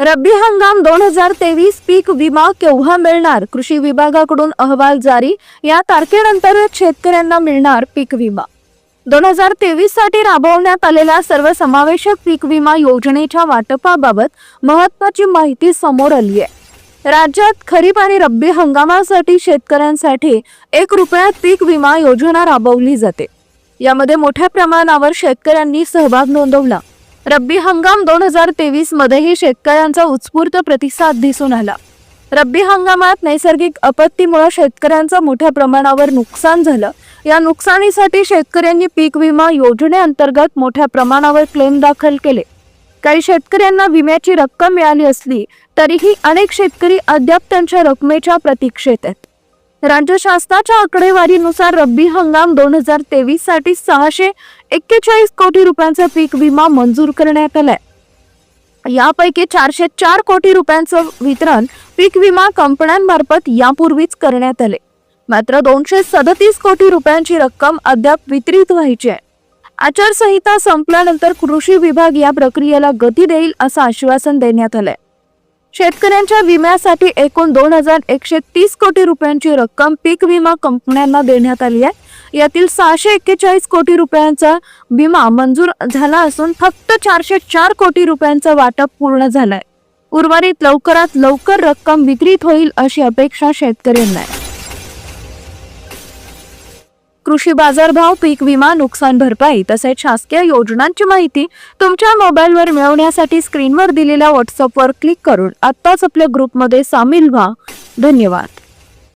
रब्बी हंगाम दोन हजार तेवीस पीक विमा केव्हा मिळणार? कृषी विभागाकडून अहवाल जारी. या तारखेनंतर शेतकऱ्यांना मिळणार पीक विमा. दोन हजार तेवीससाठी राबवण्यात आलेल्या सर्वसमावेशक पीक विमा योजनेच्या वाटपाबाबत महत्वाची माहिती समोर आली आहे. राज्यात खरीप आणि रब्बी हंगामासाठी शेतकऱ्यांसाठी एक रुपयात पीक विमा योजना राबवली जाते. यामध्ये मोठ्या प्रमाणावर शेतकऱ्यांनी सहभाग नोंदवला. रब्बी हंगाम दोन हजार तेवीस मध्येही शेतकऱ्यांचा उत्स्फूर्त प्रतिसाद दिसून आला. रब्बी हंगामात नैसर्गिक आपत्तीमुळे शेतकऱ्यांचं मोठ्या प्रमाणावर नुकसान झालं. या नुकसानीसाठी शेतकऱ्यांनी पीक विमा योजनेअंतर्गत मोठ्या प्रमाणावर क्लेम दाखल केले. काही शेतकऱ्यांना विम्याची रक्कम मिळाली असली तरीही अनेक शेतकरी अद्याप त्यांच्या रकमेच्या प्रतीक्षेत आहेत. राज्य शासनाच्या आकडेवारीनुसार रब्बी हंगाम दोन हजार तेवीससाठी सहाशे एक्केचाळीस कोटी रुपयांचा पीक विमा मंजूर करण्यात आलाय. यापैकी चारशे चार कोटी रुपयांचं वितरण पीक विमा कंपन्यांमार्फत यापूर्वीच करण्यात आले. मात्र दोनशे सदतीस कोटी रुपयांची रक्कम अद्याप वितरित व्हायची आहे. आचारसंहिता संपल्यानंतर कृषी विभाग या प्रक्रियेला गती देईल असं आश्वासन देण्यात आलंय. शेतकऱ्यांच्या विम्यासाठी एकूण दोन हजार एकशे तीस कोटी रुपयांची रक्कम पीक विमा कंपन्यांना देण्यात आली आहे. यातील सहाशे एक्केचाळीस कोटी रुपयांचा विमा मंजूर झाला असून फक्त चारशे चार कोटी रुपयांचं वाटप पूर्ण झालंय. उर्वरित लवकरात लवकर रक्कम वितरित होईल अशी अपेक्षा शेतकऱ्यांना आहे. कृषी बाजारभाव पीक विमा नुकसान भरपाई तसेच शासकीय योजनांची माहिती तुमच्या मोबाईलवर मिळवण्यासाठी स्क्रीनवर दिलेल्या व्हॉट्सअपवर क्लिक करून आत्ताच आपल्या ग्रुपमध्ये सामील व्हा. धन्यवाद.